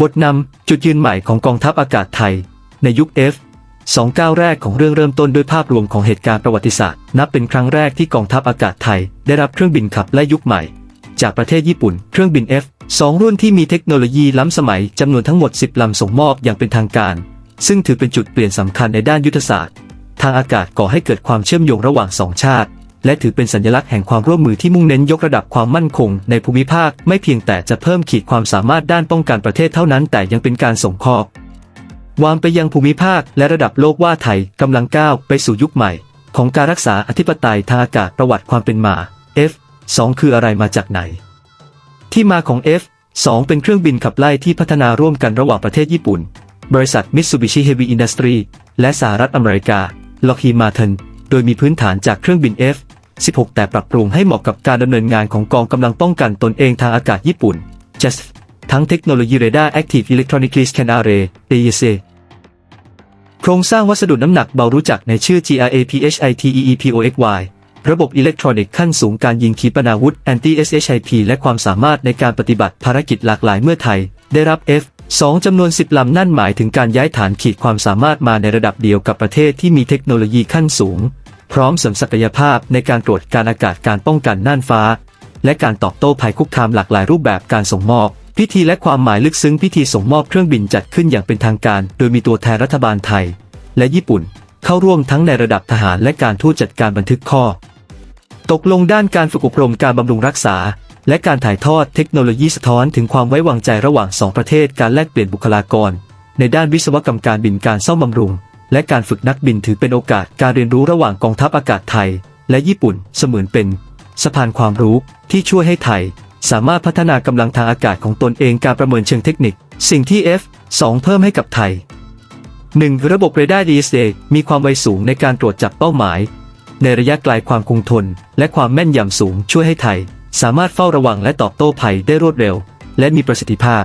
บทนำจุดยืนใหม่ของกองทัพอากาศไทย ในยุค F สองก้าวแรกของเรื่องเริ่มต้นด้วยภาพรวมของเหตุการณ์ประวัติศาสตร์ นับเป็นครั้งแรกที่กองทัพอากาศไทย ได้รับเครื่องบินขับไล่ยุคใหม่ จากประเทศญี่ปุ่น เครื่องบิน F สองรุ่นที่มีเทคโนโลยีล้ำสมัยจำนวนทั้งหมด 10ลำส่งมอบอย่างเป็นทางการ ซึ่งถือเป็นจุดเปลี่ยนสำคัญในด้านยุทธศาสตร์ ทางอากาศก่อให้เกิดความเชื่อมโยงระหว่างสองชาติ และถือเป็นสัญลักษณ์แห่งความร่วมมือที่มุ่งเน้นยกระดับความมั่นคง ในภูมิภาคไม่เพียงแต่จะเพิ่มขีดความสามารถด้านป้องกันประเทศเท่านั้น แต่ยังเป็นการส่งข้อวางไปยังภูมิภาคและระดับโลกว่าไทยกำลังก้าวไปสู่ยุคใหม่ ของการรักษาอธิปไตยทางอากาศประวัติความเป็นมา F 2 คืออะไรมาจากไหน ที่มาของ F 2เป็นเครื่องบินขับไล่ที่พัฒนาร่วมกันระหว่างประเทศญี่ปุ่น บริษัท Mitsubishi Heavy Industry และสหรัฐอเมริกา Lockheed Martin โดยมีพื้นฐานจากเครื่องบิน F 16 แต่ปรับปรุงให้เหมาะกับการดำเนินงานของกองกำลังป้องกันตนเองทางอากาศญี่ปุ่น JASF ทั้งเทคโนโลยี Radar Active Electronically Scan Array AEC โครงสร้างวัสดุน้ำหนักเบารู้จักในชื่อ GRAPHITEEPOXY ระบบอิเล็กทรอนิกส์ขั้นสูงการยิงขีปนาวุธ Anti-SHIP และความสามารถในการปฏิบัติภารกิจหลากหลายเมื่อไทย ได้รับ F 2 จำนวน 10 ลำนั่นหมายถึงการย้ายฐานขีดความสามารถมาในระดับเดียวกับประเทศที่มีเทคโนโลยีขั้นสูง พร้อมเสริมศักยภาพในการตรวจการอากาศการป้องกันน่านฟ้า และการตอบโต้ภัยคุกคามหลากหลายรูปแบบการส่งมอบ พิธีและความหมายลึกซึ้งพิธีส่งมอบเครื่องบินจัดขึ้นอย่างเป็นทางการ โดยมีตัวแทนรัฐบาลไทย และญี่ปุ่น เข้าร่วมทั้งในระดับทหารและการทูตจัดการบันทึกข้อ ตกลงด้านการฝึกอบรมการบำรุงรักษา และการถ่ายทอดเทคโนโลยีสะท้อนถึงความไว้วางใจระหว่างสองประเทศการแลกเปลี่ยนบุคลากร ในด้านวิศวกรรมการบินการซ่อมบำรุง และการฝึกนักบินถือเป็นโอกาสการเรียนรู้ระหว่างกองทัพอากาศไทย และญี่ปุ่นเสมือนเป็นสะพานความรู้ที่ช่วยให้ไทย สามารถพัฒนากำลังทางอากาศของตนเองการประเมินเชิงเทคนิค สิ่งที่ F 2 เพิ่มให้กับไทย 1. ระบบเรดาร์ DSA มีความไวสูงในการตรวจจับเป้าหมาย ในระยะไกลความคงทน และความแม่นยำสูงช่วยให้ไทย สามารถเฝ้าระวังและตอบโต้ภัยได้รวดเร็ว และมีประสิทธิภาพ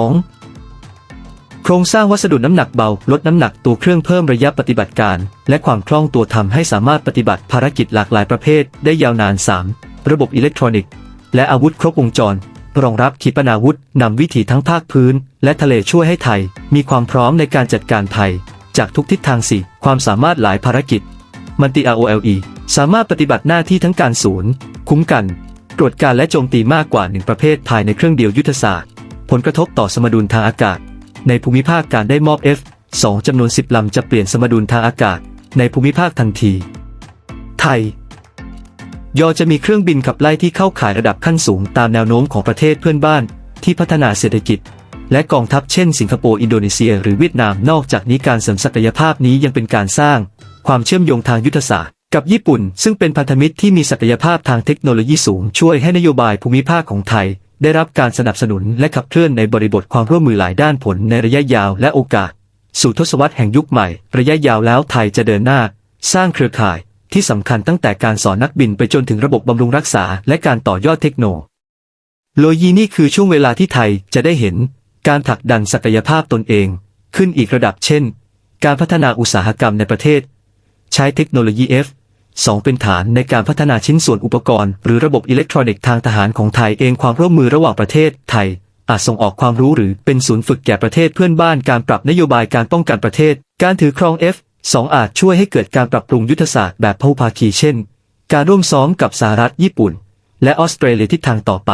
2. โครงสร้างวัสดุน้ำหนักเบา ลดน้ำหนักตัวเครื่องเพิ่มระยะปฏิบัติการ และความคล่องตัวทำให้สามารถปฏิบัติภารกิจหลากหลายประเภท ได้ยาวนาน 3. ระบบอิเล็กทรอนิกส์ และอาวุธครบวงจร รองรับขีปนาวุธนำวิถีทั้งภาคพื้น และทะเลช่วยให้ไทย มีความพร้อมในการจัดการภัย จากทุกทิศทางสี่ความสามารถหลายภารกิจมันติ ROLE สามารถปฏิบัติหน้าที่ทั้งการศูนย์ คุ้มกัน ตรวจการและโจมตีมากกว่าหนึ่งประเภทภายในเครื่องเดียวยุทธศาสตร์ ผลกระทบต่อสมดุลทางอากาศ ในภูมิภาคการได้มอบ F 2 จำนวน 10 ลำจะเปลี่ยนสมดุลทางอากาศ ในภูมิภาคทันที ไทย ยอจะมีเครื่องบินขับไล่ที่เข้าข่ายระดับขั้นสูงตามแนวโน้มของประเทศเพื่อนบ้าน ที่พัฒนาเศรษฐกิจ และกองทัพเช่น สิงคโปร์อินโดนีเซีย หรือเวียดนามนอกจากนี้การเสริมศักยภาพนี้ยังเป็นการสร้าง ความเชื่อมโยงทางยุทธศาสตร์ กับญี่ปุ่น ซึ่งเป็นพันธมิตรที่มีศักยภาพทางเทคโนโลยีสูง ช่วยให้นโยบายภูมิภาคของไทย ได้รับการสนับสนุนและขับเคลื่อนในบริบทความร่วมมือหลายด้านผลในระยะยาวและโอกาส สู่ทศวรรษแห่งยุคใหม่ ระยะยาวแล้วไทยจะเดินหน้า สร้างเครือข่าย ที่สำคัญตั้งแต่การสอนนักบินไปจนถึงระบบบำรุงรักษา และการต่อยอดเทคโนโลยีนี่คือช่วงเวลาที่ไทยจะได้เห็น การผลักดันศักยภาพตนเอง ขึ้นอีกระดับเช่น การพัฒนาอุตสาหกรรมในประเทศ ใช้เทคโนโลยี F 2 เป็นฐานในการพัฒนาชิ้นส่วนอุปกรณ์ หรือระบบอิเล็กทรอนิกส์ทางทหารของไทยเองความร่วมมือระหว่างประเทศไทย อาจส่งออกความรู้หรือเป็นศูนย์ฝึกแก่ประเทศเพื่อนบ้านการปรับนโยบายการป้องกันประเทศ การถือครอง F 2อาจช่วยให้เกิดการปรับปรุงยุทธศาสตร์แบบพหุภาคีเช่น การร่วมซ้อมกับสหรัฐญี่ปุ่น และออสเตรเลียทิศทางต่อไป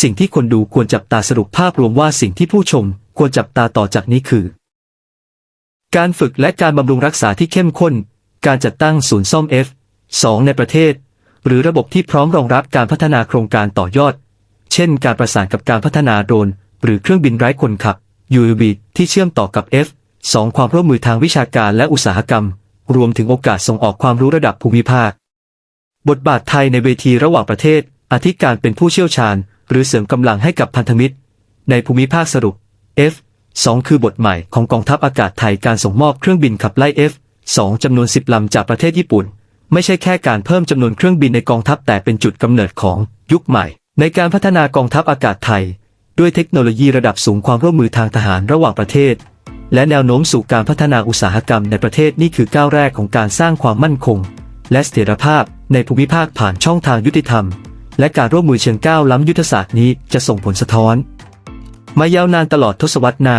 สิ่งที่คนดูควรจับตาสรุปภาพรวมว่าสิ่งที่ผู้ชมควรจับตาต่อจากนี้คือ การฝึกและการบำรุงรักษาที่เข้มข้น การจัดตั้งศูนย์ซ่อม F 2 ในประเทศ หรือระบบที่พร้อมรองรับการพัฒนาโครงการต่อยอด เช่น การประสานกับการพัฒนาโดรน หรือเครื่องบินไร้คนขับ UAV ที่เชื่อมต่อกับ F 2 ความร่วมมือทางวิชาการและอุตสาหกรรม รวมถึงโอกาสส่งออกความรู้ระดับภูมิภาค บทบาทไทยในเวทีระหว่างประเทศอาทิการเป็นผู้เชี่ยวชาญ หรือเสริมกำลังให้กับพันธมิตร ในภูมิภาคสรุป F 2 คือบทใหม่ของกองทัพอากาศไทยการส่งมอบเครื่องบินขับไล่ F 2จำนวน 10 ลำจากประเทศญี่ปุ่น ไม่ใช่แค่การเพิ่มจำนวนเครื่องบินในกองทัพแต่เป็นจุดกำเนิดของยุคใหม่ ในการพัฒนากองทัพอากาศไทย ด้วยเทคโนโลยีระดับสูงความร่วมมือทางทหารระหว่างประเทศ และแนวโน้มสู่การพัฒนาอุตสาหกรรมในประเทศนี่คือก้าวแรกของการสร้างความมั่นคง และเสถียรภาพในภูมิภาคผ่านช่องทางยุติธรรม และการร่วมมือเชิงก้าวล้ำยุทธศาสตร์นี้จะส่งผลสะท้อน มายาวนานตลอดทศวรรษหน้า